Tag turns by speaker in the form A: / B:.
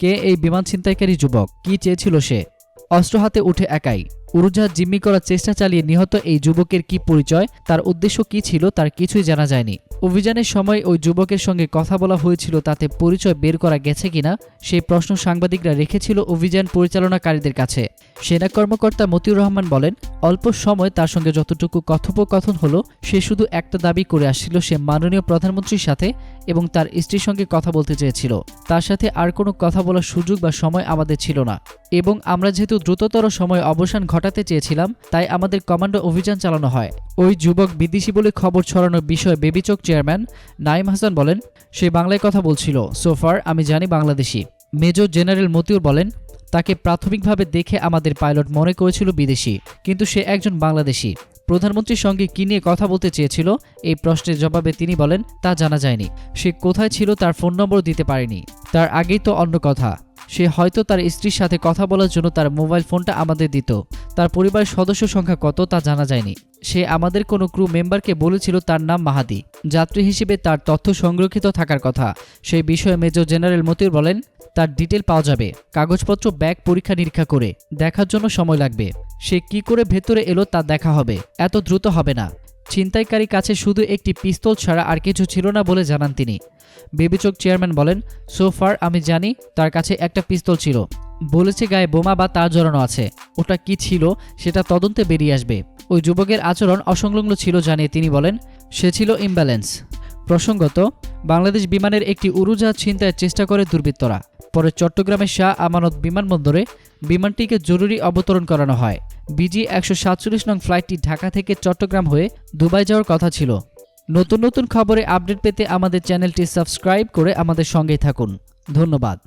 A: কে এই বিমান ছিনতাইকারী যুবক? কি চেয়েছিল সে? অস্ত্র হাতে উঠে একাই। উড়োজাহাজ জিম্মি করার চেষ্টা চালিয়ে নিহত এই যুবকের কি পরিচয়? তার উদ্দেশ্য কি ছিল? তার কিছুই জানা যায়নি। অভিযানের সময় ওই যুবকের সঙ্গে কথা বলা হয়েছিল, তাতে পরিচয় বের করা গেছে কিনা, সেই প্রশ্ন সাংবাদিকরা রেখেছিল অভিযান পরিচালনাকারীদের কাছে। সেনা কর্মকর্তা মতিউর রহমান বলেন, অল্প সময় তার সঙ্গে যতটুকু কথোপকথন হলো, সে শুধু একটা দাবি করে আসছিল, সে মাননীয় প্রধানমন্ত্রীর সাথে এবং তার স্ত্রীর সঙ্গে কথা বলতে চেয়েছিল। তার সাথে আর কোনো কথা বলার সুযোগ বা সময় আমাদের ছিল না। এবং আমরা যেহেতু দ্রুততর সময় অবসান ঘটাতে চেয়েছিলাম, তাই আমাদের কমান্ডো অভিযান চালানো হয়। ওই যুবক বিদেশি বলে খবর ছড়ানোর বিষয়ে বেবিচক চেয়ারম্যান নাইম হাসান বলেন, সে বাংলায় কথা বলছিল। সোফার আমি জানি বাংলাদেশি। মেজর জেনারেল মতিউর বলেন, তাকে প্রাথমিকভাবে দেখে আমাদের পাইলট মনে করেছিল বিদেশি, কিন্তু সে একজন বাংলাদেশি। প্রধানমন্ত্রীর সঙ্গে কি নিয়ে কথা বলতে চেয়েছিল, এই প্রশ্নের জবাবে তিনি বলেন, তা জানা যায়নি। সে কোথায় ছিল তার ফোন নম্বর দিতে পারেনি। তার আগেই তো অন্য কথা। সে হয়তো তার স্ত্রীর সাথে কথা বলার জন্য তার মোবাইল ফোনটা আমাদের দিত। তার পরিবারের সদস্য সংখ্যা কত তা জানা যায়নি। সে আমাদের কোনো ক্রু মেম্বারকে বলেছিল তার নাম মাহাদি। যাত্রী হিসেবে তার তথ্য সংরক্ষিত থাকার কথা। সেই বিষয়ে মেজর জেনারেল মতিউর বলেন, তার ডিটেল পাওয়া যাবে। কাগজপত্র ব্যাগ পরীক্ষা নিরীক্ষা করে। দেখার জন্য সময় লাগবে। সে কি করে ভেতরে এলো তা দেখা হবে। এত দ্রুত হবে না। ছিনতাইকারী কাছে শুধু একটি পিস্তল ছাড়া আর কিছু ছিল না বলে জানান তিনি। বিবেচক চেয়ারম্যান বলেন সোফার আমি জানি, তার কাছে একটা পিস্তল ছিল। বলেছে গায়ে বোমা বা তার জড়ানো আছে। ওটা কি ছিল? সেটা তদন্তে বেরিয়ে আসবে। ওই যুবকের আচরণ অসংলগ্ন ছিল জানিয়ে তিনি বলেন, সে ছিল ইমব্যালেন্স। প্রসঙ্গত, বাংলাদেশ বিমানের একটি উড়োজাহাজ ছিনতাইয়ের চেষ্টা করে দুর্বৃত্তরা। পরে চট্টগ্রামের শাহ আমানত বিমানবন্দরে বিমানটিকে জরুরি অবতরণ করানো হয়। বিজি একশো সাতচল্লিশ নং ফ্লাইটটি ঢাকা থেকে চট্টগ্রাম হয়ে দুবাই যাওয়ার কথা ছিল। নতুন নতুন খবরে আপডেট পেতে আমাদের চ্যানেলটি সাবস্ক্রাইব করে আমাদের সঙ্গেই থাকুন। ধন্যবাদ।